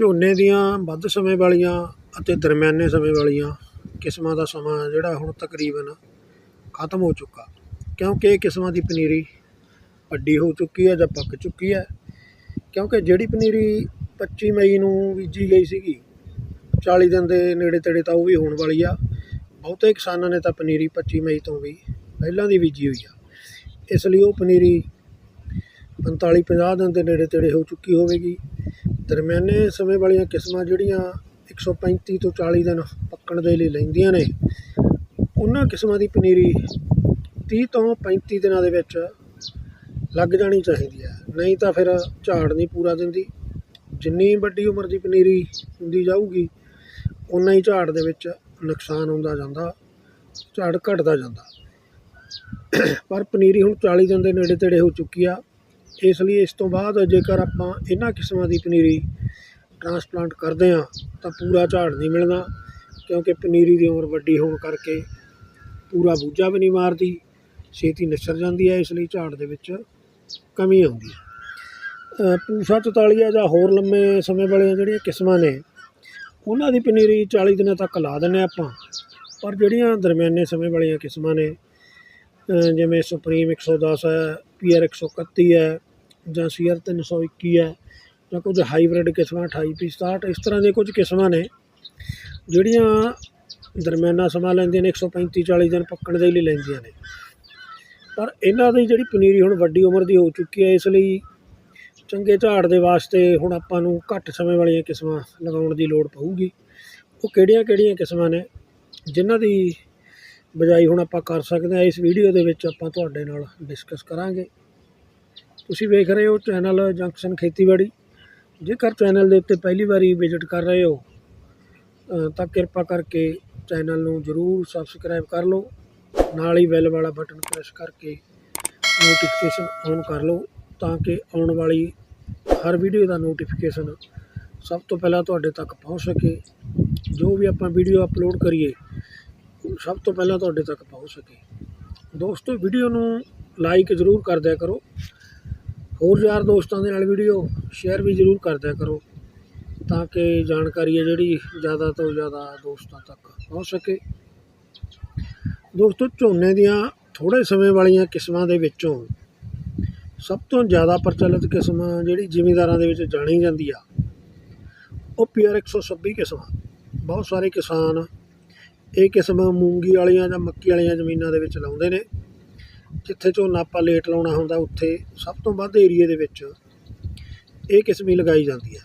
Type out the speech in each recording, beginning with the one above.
ਝੋਨੇ ਦੀਆਂ ਵੱਧ ਸਮੇਂ ਵਾਲੀਆਂ ਅਤੇ ਦਰਮਿਆਨੇ ਸਮੇਂ ਵਾਲੀਆਂ ਕਿਸਮਾਂ ਦਾ ਸਮਾਂ ਜਿਹੜਾ ਹੁਣ ਤਕਰੀਬਨ ਖਤਮ ਹੋ ਚੁੱਕਾ। ਕਿਉਂਕਿ ਇਹ ਕਿਸਮਾਂ ਦੀ ਪਨੀਰੀ ਵੱਡੀ ਹੋ ਚੁੱਕੀ ਹੈ ਜਾਂ ਪੱਕ ਚੁੱਕੀ ਹੈ। ਕਿਉਂਕਿ ਜਿਹੜੀ ਪਨੀਰੀ 25 ਮਈ ਨੂੰ ਬੀਜੀ ਗਈ ਸੀਗੀ 40 ਦਿਨ ਦੇ ਨੇੜੇ ਤੇੜੇ ਤਾਂ ਉਹ ਵੀ ਹੋਣ ਵਾਲੀ ਆ। ਬਹੁਤੇ ਕਿਸਾਨਾਂ ਨੇ ਤਾਂ ਪਨੀਰੀ 25 ਮਈ ਤੋਂ ਵੀ ਪਹਿਲਾਂ ਦੀ ਬੀਜੀ ਹੋਈ ਆ। ਇਸ ਲਈ ਉਹ ਪਨੀਰੀ 45 50 ਦਿਨ ਦੇ ਨੇੜੇ ਤੇੜੇ ਹੋ ਚੁੱਕੀ ਹੋਵੇਗੀ। ਦਰਮਿਆਨੇ ਸਮੇਂ ਵਾਲੀਆਂ ਕਿਸਮਾਂ ਜਿਹੜੀਆਂ 135 ਤੋਂ 40 ਦਿਨ ਪੱਕਣ ਦੇ ਲਈ ਲੈਂਦੀਆਂ ਨੇ, ਉਹਨਾਂ ਕਿਸਮਾਂ ਦੀ ਪਨੀਰੀ 30 ਤੋਂ 35 ਦਿਨਾਂ ਦੇ ਵਿੱਚ ਲੱਗ ਜਾਣੀ ਚਾਹੀਦੀ ਹੈ। ਨਹੀਂ ਤਾਂ ਫਿਰ ਝਾੜ ਨਹੀਂ ਪੂਰਾ ਦਿੰਦੀ। ਜਿੰਨੀ ਵੱਡੀ ਉਮਰ ਦੀ ਪਨੀਰੀ ਹੁੰਦੀ ਜਾਊਗੀ ਉਨਾ ਹੀ ਝਾੜ ਦੇ ਵਿੱਚ ਨੁਕਸਾਨ ਹੁੰਦਾ ਜਾਂਦਾ, ਝਾੜ ਘਟਦਾ ਜਾਂਦਾ। ਪਰ ਪਨੀਰੀ ਹੁਣ 40 ਦਿਨ ਦੇ ਨੇੜੇ ਤੇੜੇ ਹੋ ਚੁੱਕੀ ਆ। ਇਸ ਲਈ ਇਸ ਤੋਂ ਬਾਅਦ ਜੇਕਰ ਆਪਾਂ ਇਹਨਾਂ ਕਿਸਮਾਂ ਦੀ ਪਨੀਰੀ ਟਰਾਂਸਪਲਾਂਟ ਕਰਦੇ ਹਾਂ, ਤਾਂ ਪੂਰਾ ਝਾੜ ਨਹੀਂ ਮਿਲਣਾ, ਕਿਉਂਕਿ ਪਨੀਰੀ ਦੀ ਉਮਰ ਵੱਡੀ ਹੋਣ ਕਰਕੇ ਪੂਰਾ ਬੂਝਾ ਵੀ ਨਹੀਂ ਮਾਰਦੀ, ਛੇਤੀ ਨਿਸਰ ਜਾਂਦੀ ਹੈ, ਇਸ ਲਈ ਝਾੜ ਦੇ ਵਿੱਚ ਕਮੀ ਆਉਂਦੀ ਹੈ। ਪੂਸਾ 44 ਜਾਂ ਹੋਰ ਲੰਮੇ ਸਮੇਂ ਵਾਲੀਆਂ ਜਿਹੜੀਆਂ ਕਿਸਮਾਂ ਨੇ, ਉਹਨਾਂ ਦੀ ਪਨੀਰੀ 40 ਦਿਨਾਂ ਤੱਕ ਲਾ ਦਿੰਦੇ ਆਪਾਂ। ਪਰ ਜਿਹੜੀਆਂ ਦਰਮਿਆਨੇ ਸਮੇਂ ਵਾਲੀਆਂ ਕਿਸਮਾਂ ਨੇ ਜਿਵੇਂ ਸੁਪਰੀਮ 110 ਹੈ ਪੀਆਰ 131 ਹੈ ਜਾਂ ਸੀਆਰ 321 ਹੈ, ਜਾਂ ਕੁਝ ਹਾਈਬ੍ਰਿਡ ਕਿਸਮਾਂ 28 ਪੀ 67 ਇਸ ਤਰ੍ਹਾਂ ਦੀਆਂ ਕੁਝ ਕਿਸਮਾਂ ਨੇ, ਜਿਹੜੀਆਂ ਦਰਮਿਆਨਾ ਸਮਾਂ ਲੈਂਦੀਆਂ ਨੇ 135 40 ਦਿਨ ਪੱਕਣ ਦੇ ਲਈ ਲੈਂਦੀਆਂ ਨੇ। ਪਰ ਇਹਨਾਂ ਦੀ ਜਿਹੜੀ ਪਨੀਰੀ ਹੁਣ ਵੱਡੀ ਉਮਰ ਦੀ ਹੋ ਚੁੱਕੀ ਹੈ, ਇਸ ਲਈ ਚੰਗੇ ਝਾੜ ਦੇ ਵਾਸਤੇ ਹੁਣ ਆਪਾਂ ਨੂੰ ਘੱਟ ਸਮੇਂ ਵਾਲੀਆਂ ਕਿਸਮਾਂ ਲਗਾਉਣ ਦੀ ਲੋੜ ਪਊਗੀ। ਉਹ ਕਿਹੜੀਆਂ ਕਿਹੜੀਆਂ ਕਿਸਮਾਂ ਨੇ, ਜਿਨ੍ਹਾਂ ਦੀ ਬਜਾਈ ਹੁਣ ਆਪਾਂ ਕਰ ਸਕਦੇ ਹਾਂ, ਇਸ ਵੀਡੀਓ ਦੇ ਵਿੱਚ ਆਪਾਂ ਤੁਹਾਡੇ ਨਾਲ ਡਿਸਕਸ ਕਰਾਂਗੇ। ਤੁਸੀਂ ਵੇਖ ਰਹੇ ਹੋ ਚੈਨਲ ਜੰਕਸ਼ਨ ਖੇਤੀਬਾੜੀ। ਜੇਕਰ ਚੈਨਲ ਦੇ ਉੱਤੇ ਪਹਿਲੀ ਵਾਰੀ ਵਿਜ਼ਿਟ ਕਰ ਰਹੇ ਹੋ ਤਾਂ ਕਿਰਪਾ ਕਰਕੇ ਚੈਨਲ ਨੂੰ ਜ਼ਰੂਰ ਸਬਸਕ੍ਰਾਈਬ ਕਰ ਲਓ। ਨਾਲ ਹੀ ਬੈਲ ਵਾਲਾ ਬਟਨ ਪ੍ਰੈਸ ਕਰਕੇ ਨੋਟੀਫਿਕੇਸ਼ਨ ਔਨ ਕਰ ਲਓ, ਤਾਂ ਕਿ ਆਉਣ ਵਾਲੀ ਹਰ ਵੀਡੀਓ ਦਾ ਨੋਟੀਫਿਕੇਸ਼ਨ ਸਭ ਤੋਂ ਪਹਿਲਾਂ ਤੁਹਾਡੇ ਤੱਕ ਪਹੁੰਚ ਸਕੇ। ਜੋ ਵੀ ਆਪਾਂ ਵੀਡੀਓ ਅਪਲੋਡ ਕਰੀਏ ਸਭ ਤੋਂ ਪਹਿਲਾਂ ਤੁਹਾਡੇ ਤੱਕ ਪਹੁੰਚ ਸਕੇ। ਦੋਸਤੋ ਵੀਡੀਓ ਨੂੰ ਲਾਈਕ ਜ਼ਰੂਰ ਕਰ ਦਿਆ ਕਰੋ। ਹੋਰ ਯਾਰ ਦੋਸਤਾਂ ਦੇ ਨਾਲ ਵੀਡੀਓ ਸ਼ੇਅਰ ਵੀ ਜ਼ਰੂਰ ਕਰਦਿਆ ਕਰੋ ਤਾਂ ਕਿ ਜਾਣਕਾਰੀ ਹੈ ਜਿਹੜੀ ਜ਼ਿਆਦਾ ਤੋਂ ਜ਼ਿਆਦਾ ਦੋਸਤਾਂ ਤੱਕ ਪਹੁੰਚ ਸਕੇ ਦੋਸਤੋ, ਝੋਨੇ ਦੀਆਂ ਥੋੜ੍ਹੇ ਸਮੇਂ ਵਾਲੀਆਂ ਕਿਸਮਾਂ ਦੇ ਵਿੱਚੋਂ ਸਭ ਤੋਂ ਜ਼ਿਆਦਾ ਪ੍ਰਚਲਿਤ ਕਿਸਮ ਜਿਹੜੀ ਜ਼ਿਮੀਂਦਾਰਾਂ ਦੇ ਵਿੱਚ ਜਾਣੀ ਜਾਂਦੀ ਆ, ਉਹ ਪੀਆਰ 126 ਕਿਸਮ ਆ। ਬਹੁਤ ਸਾਰੇ ਕਿਸਾਨ ਇਹ ਕਿਸਮ ਮੂੰਗੀ ਵਾਲੀਆਂ ਜਾਂ ਮੱਕੀ ਵਾਲੀਆਂ ਜ਼ਮੀਨਾਂ ਦੇ ਵਿੱਚ ਲਾਉਂਦੇ ਨੇ ਜਿੱਥੇ ਝੋਨਾ ਆਪਾਂ ਲੇਟ ਲਾਉਣਾ ਹੁੰਦਾ, ਉੱਥੇ ਸਭ ਤੋਂ ਵੱਧ ਏਰੀਏ ਦੇ ਵਿੱਚ ਇਹ ਕਿਸਮ ਲਗਾਈ ਜਾਂਦੀ ਹੈ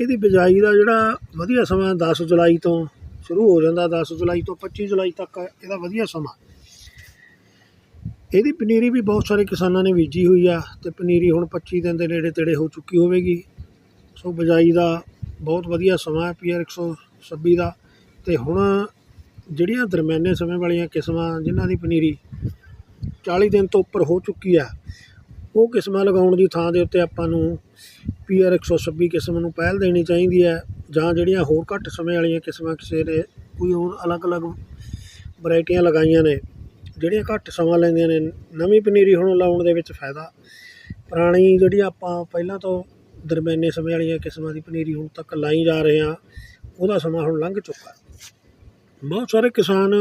ਇਹਦੀ ਬਿਜਾਈ ਦਾ ਜਿਹੜਾ ਵਧੀਆ ਸਮਾਂ 10 ਜੁਲਾਈ ਤੋਂ ਸ਼ੁਰੂ ਹੋ ਜਾਂਦਾ 10 ਜੁਲਾਈ ਤੋਂ 25 ਜੁਲਾਈ ਤੱਕ ਇਹਦਾ ਵਧੀਆ ਸਮਾਂ। ਇਹਦੀ ਪਨੀਰੀ ਵੀ ਬਹੁਤ ਸਾਰੇ ਕਿਸਾਨਾਂ ਨੇ ਬੀਜੀ ਹੋਈ ਆ ਤੇ ਪਨੀਰੀ ਹੁਣ 25 ਦਿਨ ਦੇ ਨੇੜੇ ਤੇੜੇ ਹੋ ਚੁੱਕੀ ਹੋਵੇਗੀ। ਸੋ ਬਿਜਾਈ ਦਾ ਬਹੁਤ ਵਧੀਆ ਸਮਾਂ ਹੈ ਪੀਆਰ 126 ਦਾ। ਤੇ ਹੁਣ ਜਿਹੜੀਆਂ ਦਰਮਿਆਨੇ ਸਮੇਂ ਵਾਲੀਆਂ ਕਿਸਮਾਂ, ਜਿਨ੍ਹਾਂ ਦੀ ਪਨੀਰੀ 40 ਦਿਨ ਤੋਂ ਉੱਪਰ ਹੋ ਚੁੱਕੀ ਆ। ਉਹ ਕਿਸਮਾਂ ਲਗਾਉਣ ਦੀ ਥਾਂ ਦੇ ਉੱਤੇ ਆਪਾਂ ਨੂੰ ਪੀਆਰ 126 ਕਿਸਮ ਨੂੰ ਪਹਿਲ ਦੇਣੀ ਚਾਹੀਦੀ ਹੈ ਜਾਂ ਜਿਹੜੀਆਂ ਹੋਰ ਘੱਟ ਸਮੇਂ ਵਾਲੀਆਂ ਕਿਸਮਾਂ ਕਿਸੇ ਨੇ ਕੋਈ ਹੋਰ ਅਲੱਗ-ਅਲੱਗ ਵੈਰਾਈਟੀਆਂ ਲਗਾਈਆਂ ਨੇ, ਜਿਹੜੀਆਂ ਘੱਟ ਸਮਾਂ ਲੈਂਦੀਆਂ ਨੇ, ਨਵੀਂ ਪਨੀਰੀ ਹੁਣ ਲਾਉਣ ਦੇ ਵਿੱਚ ਫਾਇਦਾ। ਪੁਰਾਣੀ ਜਿਹੜੀ ਆਪਾਂ ਪਹਿਲਾਂ ਤੋਂ ਦਰਮਿਆਨੇ ਸਮੇਂ ਵਾਲੀਆਂ ਕਿਸਮਾਂ ਦੀ ਪਨੀਰੀ ਹੁਣ ਤੱਕ ਲਾਈ ਜਾ ਰਹੇ ਹਾਂ, ਉਹਦਾ ਸਮਾਂ ਹੁਣ ਲੰਘ ਚੁੱਕਾ। ਬਹੁਤ ਸਾਰੇ ਕਿਸਾਨ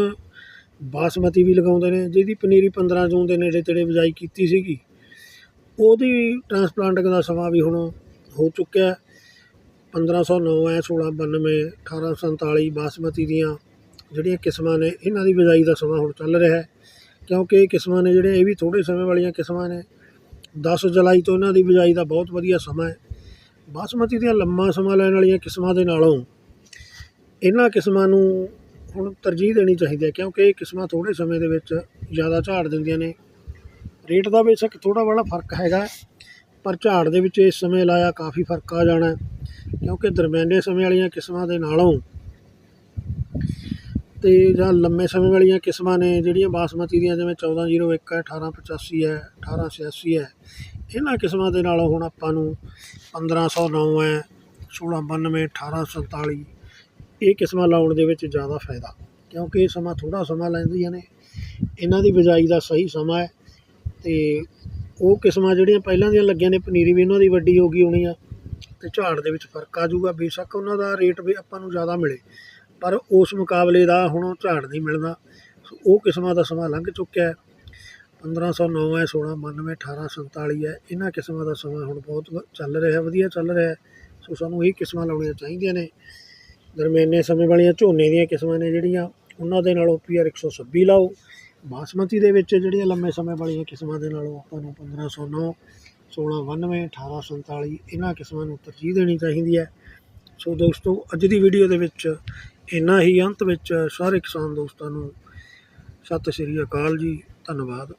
ਬਾਸਮਤੀ ਵੀ ਲਗਾਉਂਦੇ ਨੇ, ਜਿਹਦੀ ਪਨੀਰੀ 15 ਜੂਨ ਦੇ ਨੇੜੇ ਤੇੜੇ ਬਿਜਾਈ ਕੀਤੀ ਸੀਗੀ। ਉਹਦੀ ਟਰਾਂਸਪਲਾਂਟਿੰਗ ਦਾ ਸਮਾਂ ਵੀ ਹੁਣ ਹੋ ਚੁੱਕਿਆ 1509 ਹੈ 1692 1847 ਬਾਸਮਤੀ ਦੀਆਂ ਜਿਹੜੀਆਂ ਕਿਸਮਾਂ ਨੇ, ਇਹਨਾਂ ਦੀ ਬਿਜਾਈ ਦਾ ਸਮਾਂ ਹੁਣ ਚੱਲ ਰਿਹਾ ਹੈ। ਕਿਉਂਕਿ ਇਹ ਕਿਸਮਾਂ ਨੇ ਜਿਹੜੇ, ਇਹ ਵੀ ਥੋੜ੍ਹੇ ਸਮੇਂ ਵਾਲੀਆਂ ਕਿਸਮਾਂ ਨੇ। 10 ਜੁਲਾਈ ਤੋਂ ਇਹਨਾਂ ਦੀ ਬਿਜਾਈ ਦਾ ਬਹੁਤ ਵਧੀਆ ਸਮਾਂ ਹੈ। ਬਾਸਮਤੀ ਦੀਆਂ ਲੰਮਾ ਸਮਾਂ ਲੈਣ ਵਾਲੀਆਂ ਕਿਸਮਾਂ ਦੇ ਨਾਲੋਂ, ਇਹਨਾਂ ਕਿਸਮਾਂ ਨੂੰ ਹੁਣ ਤਰਜੀਹ ਦੇਣੀ ਚਾਹੀਦੀ ਹੈ, ਕਿਉਂਕਿ ਇਹ ਕਿਸਮਾਂ ਥੋੜ੍ਹੇ ਸਮੇਂ ਦੇ ਵਿੱਚ ਜ਼ਿਆਦਾ ਝਾੜ ਦਿੰਦੀਆਂ ਨੇ। ਰੇਟ ਦਾ ਬੇਸ਼ੱਕ ਥੋੜ੍ਹਾ ਬੜਾ ਫ਼ਰਕ ਹੈਗਾ ਪਰ ਝਾੜ ਦੇ ਵਿੱਚ ਇਸ ਸਮੇਂ ਲਾਇਆ ਕਾਫੀ ਫ਼ਰਕ ਆ ਜਾਣਾ ਕਿਉਂਕਿ ਦਰਮਿਆਨੇ ਸਮੇਂ ਵਾਲੀਆਂ ਕਿਸਮਾਂ ਦੇ ਨਾਲੋਂ ਤੇ ਜਾਂ ਲੰਮੇ ਸਮੇਂ ਵਾਲੀਆਂ ਕਿਸਮਾਂ ਨੇ, ਜਿਹੜੀਆਂ ਬਾਸਮਤੀ ਦੀਆਂ ਜਿਵੇਂ 1401 ਹੈ 1885 ਹੈ 1886 ਹੈ, ਇਹਨਾਂ ਕਿਸਮਾਂ ਦੇ ਨਾਲੋਂ ਹੁਣ ਆਪਾਂ ਨੂੰ 1509 ਹੈ 1692 1847 ਇਹ ਕਿਸਮਾਂ ਲਾਉਣ ਦੇ ਵਿੱਚ ਜ਼ਿਆਦਾ ਫਾਇਦਾ, ਕਿਉਂਕਿ ਇਹ ਸਮਾਂ ਥੋੜ੍ਹਾ ਸਮਾਂ ਲੈਂਦੀਆਂ ਨੇ। ਇਹਨਾਂ ਦੀ ਬਿਜਾਈ ਦਾ ਸਹੀ ਸਮਾਂ ਹੈ ਤੇ ਉਹ ਕਿਸਮਾਂ ਜਿਹੜੀਆਂ ਪਹਿਲਾਂ ਦੀਆਂ ਲੱਗੀਆਂ ਨੇ, ਪਨੀਰੀ ਵੀ ਉਹਨਾਂ ਦੀ ਵੱਡੀ ਹੋ ਗਈ ਹੋਣੀ ਆ ਤੇ ਝਾੜ ਦੇ ਵਿੱਚ ਫ਼ਰਕ ਆ ਜਾਊਗਾ। ਬੇਸ਼ੱਕ ਉਹਨਾਂ ਦਾ ਰੇਟ ਵੀ ਆਪਾਂ ਨੂੰ ਜ਼ਿਆਦਾ ਮਿਲੇ, ਪਰ ਉਸ ਮੁਕਾਬਲੇ ਦਾ ਹੁਣ ਝਾੜ ਨਹੀਂ ਮਿਲਦਾ ਸੋ ਉਹ ਕਿਸਮਾਂ ਦਾ ਸਮਾਂ ਲੰਘ ਚੁੱਕਿਆ ਹੈ। 1509 ਹੈ 1692 1847 ਹੈ। ਇਹਨਾਂ ਕਿਸਮਾਂ ਦਾ ਸਮਾਂ ਹੁਣ ਬਹੁਤ ਵ- ਚੱਲ ਰਿਹਾ, ਵਧੀਆ ਚੱਲ ਰਿਹਾ ਸੋ ਸਾਨੂੰ ਇਹ ਕਿਸਮਾਂ ਲਾਉਣੀਆਂ ਚਾਹੀਦੀਆਂ ਨੇ। ਦਰਮਿਆਨੇ ਸਮੇਂ ਵਾਲੀਆਂ ਝੋਨੇ ਦੀਆਂ ਕਿਸਮਾਂ ਨੇ ਜਿਹੜੀਆਂ, ਉਹਨਾਂ ਦੇ ਨਾਲੋਂ ਪੀਆਰ 126 ਲਾਓ। ਬਾਸਮਤੀ ਦੇ ਵਿੱਚ ਜਿਹੜੀਆਂ ਲੰਮੇ ਸਮੇਂ ਵਾਲੀਆਂ ਕਿਸਮਾਂ ਦੇ ਨਾਲੋਂ ਆਪਾਂ ਨੂੰ 1509 1692 1847 ਇਹਨਾਂ ਕਿਸਮਾਂ ਨੂੰ ਤਰਜੀਹ ਦੇਣੀ ਚਾਹੀਦੀ ਹੈ। ਸੋ ਦੋਸਤੋ, ਅੱਜ ਦੀ ਵੀਡੀਓ ਦੇ ਵਿੱਚ ਇੰਨਾ ਹੀ, ਅੰਤ ਵਿੱਚ ਸਾਰੇ ਕਿਸਾਨ ਦੋਸਤਾਂ ਨੂੰ ਸਤਿ ਸ਼੍ਰੀ ਅਕਾਲ ਜੀ, ਧੰਨਵਾਦ।